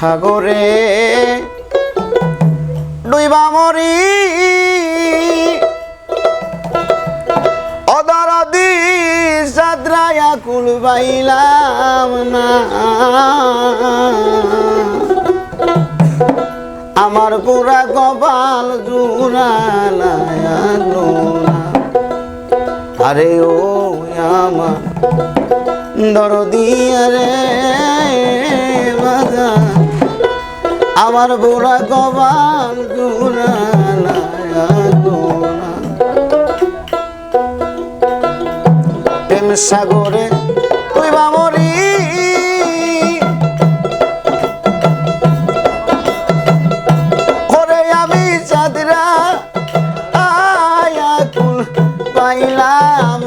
সাগরে ডুইবা মরি। অদরদি সাদরায়া কুল বাইলাম না। আমার পুরা কপাল জুড়ালায়ালো না আরে ও আমার দরদিয়া রে বাজা আমার না প্রেম সাগরে তুই বামরি করে আমি চাঁদরা আয়া কুল পাইলাম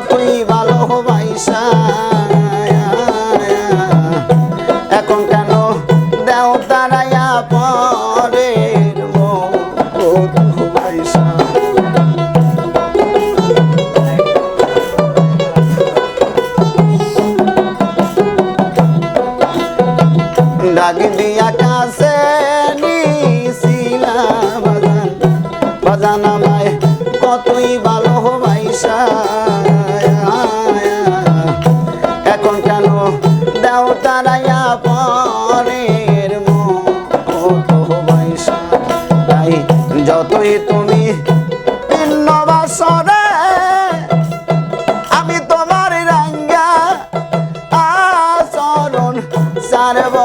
কতই ভালো হবাইসা এখন কেন দেও তারাইয়া পরে হবাইসা ডাক দিয়া কাছে নিছিলা বাজান। বাজান কতই ভালো হবাইসা যতই তুমি ভিন্ন আমি তোমার রাঙ্গা আচরণ সারব।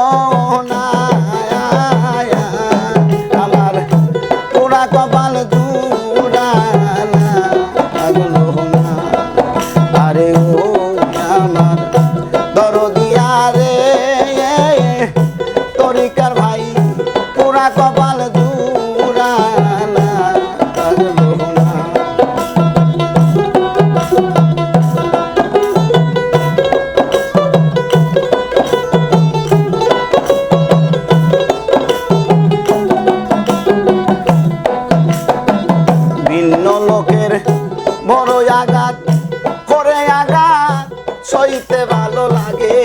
সইতে ভালো লাগে।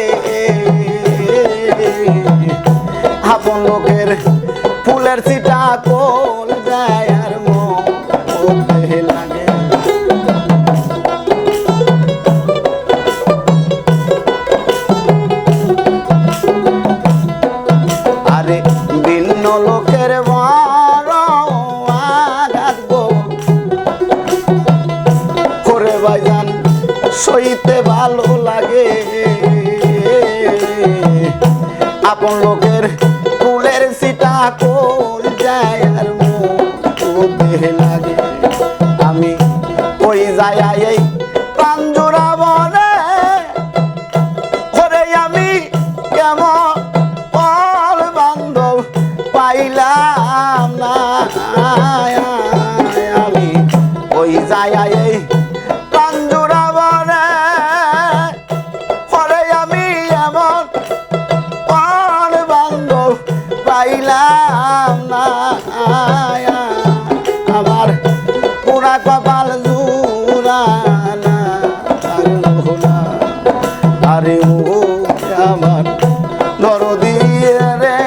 আপন লোকের ফুলের সিটা কোল আপন লোকের আমার পুরা কপাল না আরে ও আমার দরদি রে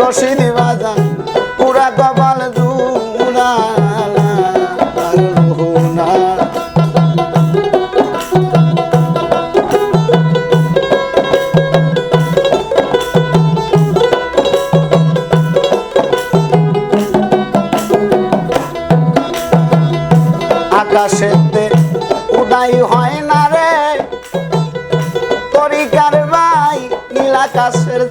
রশিদি আকাশেতে উদাই হয় না রে। তরিকার ভাই নীল আকাশের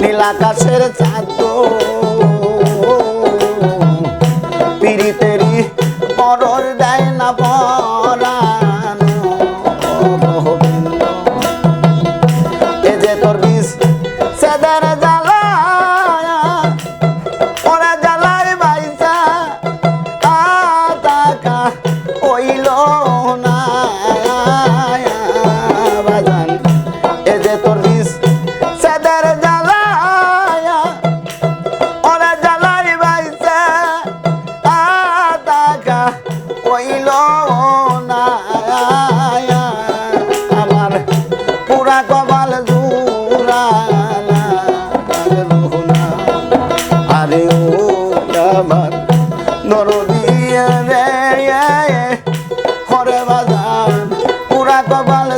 নীলাকাশের চাঁদ পিড়িতেরই পরর দেয় না বল। হরে বাজান পুরা কপাল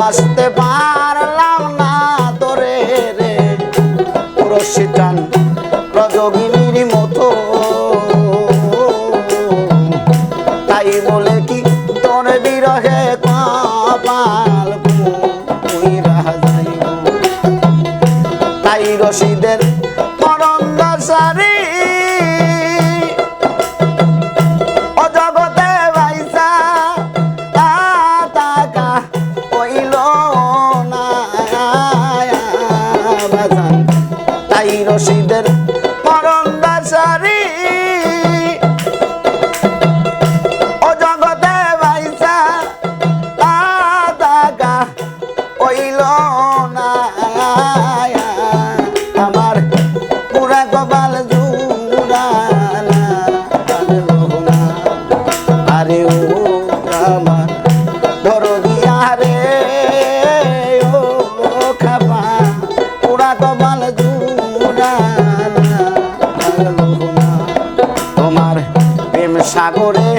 বাঁচতে পারলাম না তোরে রে। রশিটান রজগী রশিদের মরণ ও জগতে ভাইসা তাগা ওইল না। আমার পুরা গোপাল সাগরে